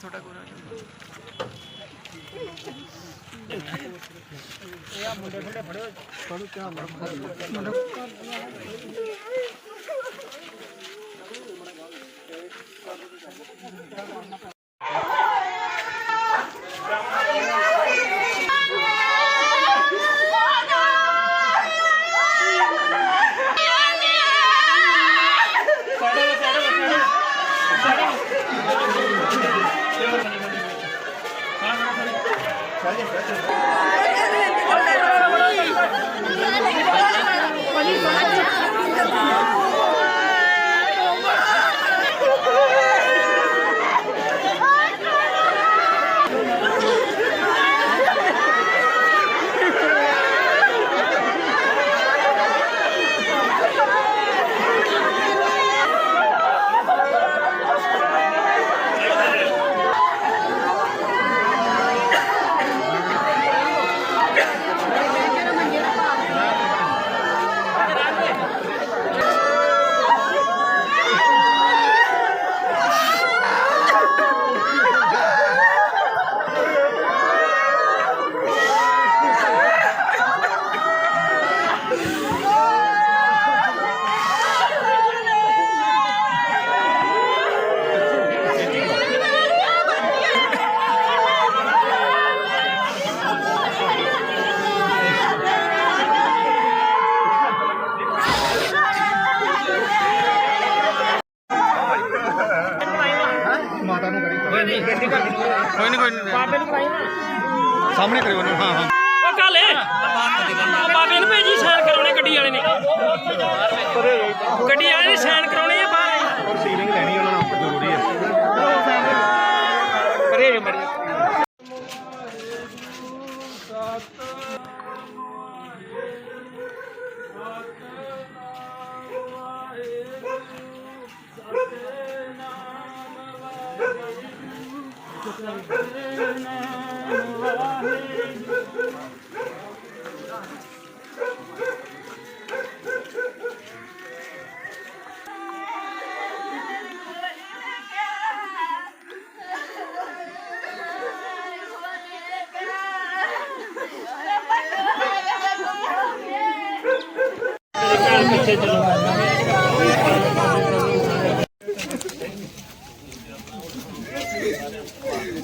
ਭਾਜੀ ਤੁਹਾਡਾ ਕੋਲ ਕੋਈ ਨਹੀਂ ਕੋਈ ਨਹੀਂ ਬਾਬੇ ਨੂੰ ਸਾਹਮਣੇ ਕਰਿਓ ਉਹਨੂੰ ਹਾਂ ਹਾਂ। ਉਹ ਕੱਲ ਬਾਬੇ ਨੂੰ ਭੇਜੀ ਸਾਈਨ ਕਰਾਉਣੇ ਗੱਡੀ ਵਾਲੇ ਨੇ। ਗੱਡੀ Gracias.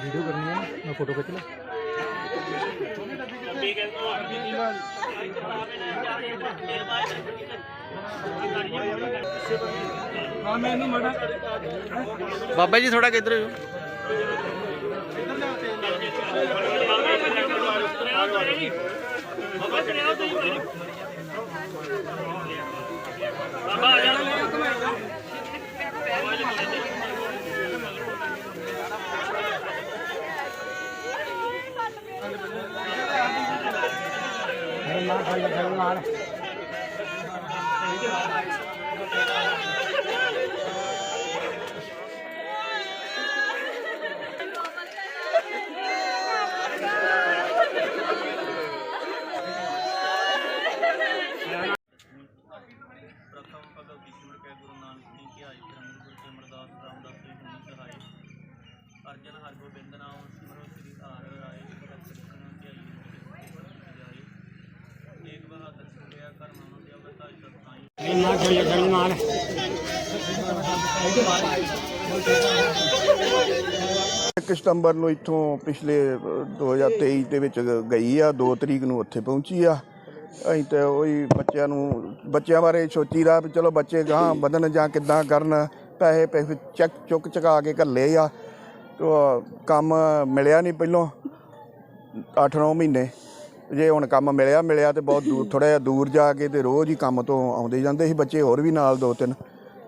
ਵੀਡੀਓ ਕਰਨੀ ਹੈ ਮੈਂ ਫੋਟੋ ਖਿੱਚ ਲਾਂ। ਬਾਬਾ ਜੀ ਥੋੜਾ ਕਿੱਧਰ ਹੋ ਪ੍ਰਥਮ ਨਾਮ ਸਿਮਰੋ ਸ੍ਰੀ ਰਾਏ ਏਕ ਬਹਾਦਰ ਦੇ ਅਵਤਾਰ ਸਤਾਈ ਇੱਕ ਸਤੰਬਰ ਨੂੰ ਇੱਥੋਂ ਪਿਛਲੇ ਅ, 2023 ਦੇ ਵਿੱਚ ਗਈ ਆ 2 ਤਰੀਕ ਨੂੰ ਉੱਥੇ ਪਹੁੰਚੀ ਆ। ਅਸੀਂ ਤੇ ਉਹੀ ਬੱਚਿਆਂ ਨੂੰ ਬੱਚਿਆਂ ਬਾਰੇ ਸੋਚੀਦਾ ਵੀ ਚਲੋ ਬੱਚੇ ਗਾਂ ਵਧਣ ਜਾਂ ਕਿੱਦਾਂ ਕਰਨ ਪੈਸੇ ਪੈਸੇ ਚੱਕ ਚੁੱਕ ਚੁਕਾ ਕੇ ਘੱਲੇ ਆ। ਕੰਮ ਮਿਲਿਆ ਨਹੀਂ ਪਹਿਲੋਂ। 8-9 ਮਹੀਨੇ। ਜੇ ਹੁਣ ਕੰਮ ਮਿਲਿਆ ਮਿਲਿਆ ਤੇ ਬਹੁਤ ਦੂਰ ਥੋੜਾ ਜਿਹਾ ਦੂਰ ਜਾ ਕੇ ਤੇ ਰੋਜ਼ ਹੀ ਕੰਮ ਤੋਂ ਆਉਂਦੇ ਜਾਂਦੇ ਸੀ ਬੱਚੇ ਹੋਰ ਵੀ ਨਾਲ ਦੋ ਤਿੰਨ।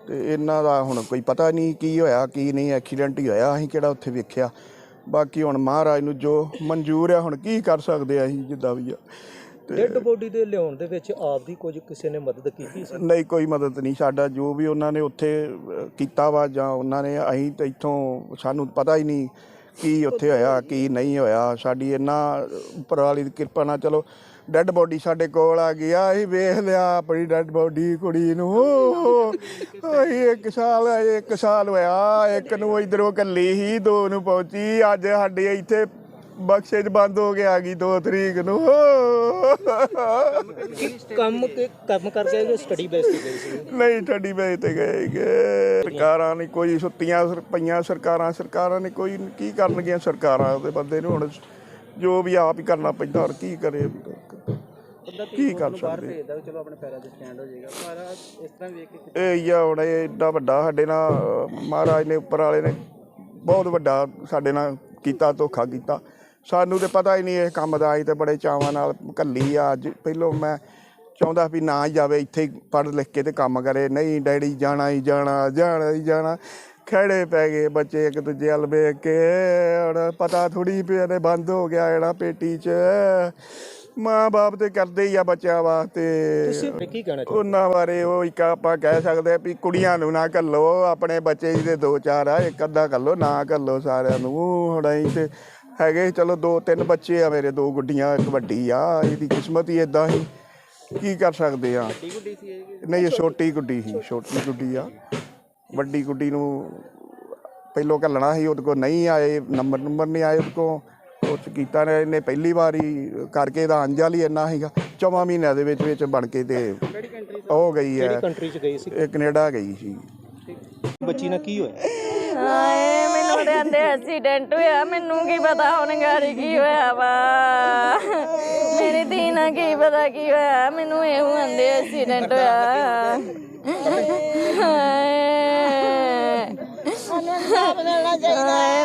ਤੇ ਇਹਨਾਂ ਦਾ ਹੁਣ ਕੋਈ ਪਤਾ ਨਹੀਂ ਕੀ ਹੋਇਆ, ਕੀ ਨਹੀਂ ਐਕਸੀਡੈਂਟ ਹੀ ਹੋਇਆ, ਅਸੀਂ ਕਿਹੜਾ ਉੱਥੇ ਵੇਖਿਆ। ਬਾਕੀ ਹੁਣ ਮਹਾਰਾਜ ਨੂੰ ਜੋ ਮਨਜ਼ੂਰ ਆ, ਹੁਣ ਕੀ ਕਰ ਸਕਦੇ ਆ ਅਸੀਂ ਜਿੱਦਾਂ ਵੀ ਆ। ਡੈੱਡ ਬੋਡੀ ਦੇ ਲਿਆਉਣ ਦੇ ਵਿੱਚ ਆਪ ਦੀ ਕੁਝ ਕਿਸੇ ਨੇ ਮਦਦ ਕੀਤੀ ਸੀ? ਨਹੀਂ ਕੋਈ ਮਦਦ ਨਹੀਂ। ਸਾਡਾ ਜੋ ਵੀ ਉਹਨਾਂ ਨੇ ਉੱਥੇ ਕੀਤਾ ਵਾ ਜਾਂ ਉਹਨਾਂ ਨੇ ਅਸੀਂ ਤਾਂ ਇੱਥੋਂ ਸਾਨੂੰ ਪਤਾ ਹੀ ਨਹੀਂ ਕੀ ਉੱਥੇ ਹੋਇਆ ਕੀ ਨਹੀਂ ਹੋਇਆ। ਸਾਡੀ ਇਹਨਾਂ ਉੱਪਰ ਵਾਲੀ ਦੀ ਕਿਰਪਾ ਨਾਲ ਚਲੋ ਡੈੱਡ ਬੋਡੀ ਸਾਡੇ ਕੋਲ ਆ ਗਈ ਆ ਅਸੀਂ ਵੇਖ ਲਿਆ ਆਪਣੀ ਡੈੱਡ ਬੋਡੀ ਕੁੜੀ ਨੂੰ। ਅਸੀਂ ਇੱਕ ਸਾਲ ਇੱਕ ਸਾਲ ਹੋਇਆ ਇੱਕ ਨੂੰ ਇਧਰੋਂ ਕੱਲੀ ਹੀ ਦੋ ਨੂੰ ਪਹੁੰਚੀ। ਅੱਜ ਸਾਡੇ ਇੱਥੇ ਬਖਸ਼ੇ 'ਚ ਬੰਦ ਹੋ ਕੇ ਆ ਗਈ 2 ਤਰੀਕ ਨੂੰ। ਕੰਮ ਕੇ ਕੰਮ ਕਰਕੇ ਗਏ ਸਟੱਡੀ ਬੇਸ ਤੇ ਗਏ ਸੀ? ਨਹੀਂ ਠੱਡੀ ਵੇਚ ਤੇ ਗਏ ਗੇ। ਸਰਕਾਰਾਂ ਨੇ ਕੋਈ ਸੁੱਤੀਆਂ ਪਈਆਂ ਸਰਕਾਰਾਂ ਸਰਕਾਰਾਂ ਨੇ ਕੋਈ ਕੀ ਕਰਨਗੀਆਂ ਸਰਕਾਰਾਂ ਦੇ ਬੰਦੇ ਨੂੰ ਹੁਣ? ਜੋ ਵੀ ਆਪ ਹੀ ਕਰਨਾ ਪੈਂਦਾ ਔਰ ਕੀ ਕਰੇ? ਕੀ ਕਰ ਸਕਦੇ? ਚਲੋ ਆਪਣੇ ਪੈਰਾਂ ਤੇ ਸਟੈਂਡ ਹੋ ਜਾਏਗਾ। ਪਰ ਇਸ ਤਰ੍ਹਾਂ ਵੇਖ ਕੇ ਇਹ ਆ ਹੁਣ ਇਹ ਏਡਾ ਵੱਡਾ ਸਾਡੇ ਨਾਲ ਮਹਾਰਾਜ ਨੇ ਉੱਪਰ ਵਾਲੇ ਨੇ ਬਹੁਤ ਵੱਡਾ ਸਾਡੇ ਨਾਲ ਕੀਤਾ ਧੋਖਾ ਕੀਤਾ। ਸਾਨੂੰ ਤੇ ਪਤਾ ਹੀ ਨਹੀਂ ਇਹ ਕੰਮ ਦਾ ਅਸੀਂ ਤੇ ਬੜੇ ਚਾਵਾਂ ਨਾਲ ਕੱਲੀ ਆ। ਅੱਜ ਪਹਿਲੋਂ ਮੈਂ ਚਾਹੁੰਦਾ ਵੀ ਨਾ ਜਾਵੇ ਇੱਥੇ ਹੀ ਪੜ੍ਹ ਲਿਖ ਕੇ ਤੇ ਕੰਮ ਕਰੇ। ਨਹੀਂ ਡੈਡੀ ਜਾਣਾ ਹੀ ਜਾਣਾ ਜਾਣਾ ਹੀ ਜਾਣਾ। ਖੜੇ ਪੈ ਗਏ ਬੱਚੇ ਇੱਕ ਦੂਜੇ ਵੱਲ ਵੇਖ ਕੇ। ਹੁਣ ਪਤਾ ਥੋੜੀ ਵੀ ਇਹਨੇ ਬੰਦ ਹੋ ਗਿਆ ਜਿਹੜਾ ਪੇਟੀ 'ਚ। ਮਾਂ ਬਾਪ ਤੇ ਕਰਦੇ ਹੀ ਆ ਬੱਚਿਆਂ ਵਾਸਤੇ। ਤੁਸੀਂ ਕੀ ਕਹਿਣਾ ਚਾਹੁੰਦੇ ਉਹਨਾਂ ਬਾਰੇ ਉਹ ਇੱਕ ਆਪਾਂ ਕਹਿ ਸਕਦੇ ਆ ਵੀ ਕੁੜੀਆਂ ਨੂੰ ਨਾ ਘੱਲੋ ਆਪਣੇ ਬੱਚੇ ਜਿਹਦੇ ਦੋ ਚਾਰ ਆ ਇੱਕ ਅੱਧਾ ਘੱਲੋ ਨਾ ਘੱਲੋ ਸਾਰਿਆਂ ਨੂੰ। ਹੁਣ ਅਸੀਂ ਤੇ ਹੈਗੇ ਚਲੋ ਦੋ ਤਿੰਨ ਬੱਚੇ ਆ ਮੇਰੇ ਦੋ ਗੁੱਡੀਆਂ ਇੱਕ ਵੱਡੀ ਆ ਇਹਦੀ ਕਿਸਮਤ ਹੀ ਇਦਾਂ ਹੀ ਕੀ ਕਰ ਸਕਦੇ ਆ? ਨਹੀਂ ਇਹ ਛੋਟੀ ਗੁੱਡੀ ਸੀ ਛੋਟੀ ਗੁੱਡੀ ਆ। ਵੱਡੀ ਗੁੱਡੀ ਨੂੰ ਪਹਿਲੋਂ ਘੱਲਣਾ ਸੀ ਉਹਦੇ ਕੋਲ ਨਹੀਂ ਆਏ ਨੰਬਰ ਨੰਬਰ ਨਹੀਂ ਆਏ ਉਹਦੇ ਉਹ 'ਚ ਕੀਤਾ ਨੇ ਇਹਨੇ ਪਹਿਲੀ ਵਾਰੀ ਕਰਕੇ ਇਹਦਾ ਅੰਜਲ ਹੀ ਇੰਨਾ ਸੀਗਾ। ਚੌਵਾਂ ਮਹੀਨਿਆਂ ਦੇ ਵਿੱਚ ਵਿੱਚ ਬਣ ਕੇ ਤੇ ਹੋ ਗਈ ਹੈ। ਕਿਹੜੀ ਕੰਟਰੀ ਚ ਗਏ ਸੀ? ਇਹ ਕੈਨੇਡਾ ਗਈ ਸੀ। ਬੱਚੀ ਨਾਲ ਕੀ ਹੋਇਆ? ਹਾਏ ਮੈਨੂੰ ਤੇ ਆਂਦੇ ਐਕਸੀਡੈਂਟ ਹੋਇਆ ਮੈਨੂੰ ਕੀ ਪਤਾ ਹੁਣ ਗਾੜੀ ਕੀ ਹੋਇਆ ਵਾ। ਮੇਰੀ ਧੀ ਨਾਲ ਕੀ ਪਤਾ ਕੀ ਹੋਇਆ ਮੈਨੂੰ ਇਹੋ ਆਂਦੇ ਐਕਸੀਡੈਂਟ ਹੋਇਆ। ਹਾਏ।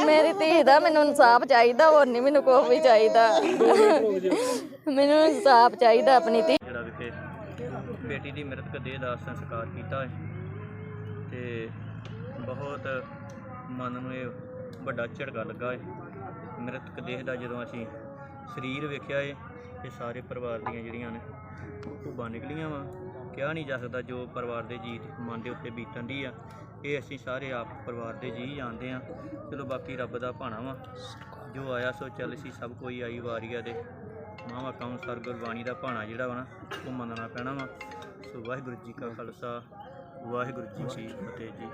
ਮੇਰੀ ਧੀ ਦਾ ਮੈਨੂੰ ਇਨਸਾਫ ਚਾਹੀਦਾ ਹੋਰ ਨਹੀਂ ਮੈਨੂੰ ਕੋਈ ਵੀ ਚਾਹੀਦਾ। ਮੈਨੂੰ ਇਨਸਾਫ ਚਾਹੀਦਾ ਆਪਣੀ ਧੀ। ਜਿਹੜਾ ਵਿਖੇ ਬੇਟੀ ਦੀ ਮ੍ਰਿਤਕ ਦੇਹ ਦਾ ਸੰਸਕਾਰ ਕੀਤਾ ਹੈ ਤੇ ਬਹੁਤ ਮਨ ਨੂੰ ਇਹ ਵੱਡਾ ਝਟਕਾ ਲੱਗਾ ਹੈ ਮ੍ਰਿਤਕ ਦੇਹ ਦਾ ਜਦੋਂ ਅਸੀਂ ਸਰੀਰ ਵੇਖਿਆ ਏ ਤੇ ਸਾਰੇ ਪਰਿਵਾਰ ਦੀਆਂ ਜਿਹੜੀਆਂ ਨੇ ਧੁੱਬਾਂ ਨਿਕਲੀਆਂ ਵਾ। ਕਿਹਾ ਨਹੀਂ ਜਾ ਸਕਦਾ ਜੋ ਪਰਿਵਾਰ ਦੇ ਜੀ ਮਨ ਦੇ ਉੱਤੇ ਬੀਤਣ ਦੀ ਆ, ਇਹ ਅਸੀਂ ਸਾਰੇ ਆਪ ਪਰਿਵਾਰ ਦੇ ਜੀ ਜਾਣਦੇ ਆ। ਚਲੋ ਬਾਕੀ ਰੱਬ ਦਾ ਭਾਣਾ ਵਾ। ਜੋ ਆਇਆ ਸੋ ਚੱਲ ਸੀ, ਸਭ ਕੋਈ ਆਈ ਵਾਰੀਆ ਦੇ। ਮਾਵਾ ਕੌਂਸਰ ਗੁਰਬਾਣੀ ਦਾ ਭਾਣਾ ਜਿਹੜਾ ਵਾ ਨਾ, ਉਹ ਮੰਨਣਾ ਪੈਣਾ ਵਾ। ਸੋ ਵਾਹਿਗੁਰੂ ਜੀ ਕਾ ਖਾਲਸਾ, ਵਾਹਿਗੁਰੂ ਜੀ ਕੀ ਫਤਿਹ ਜੀ।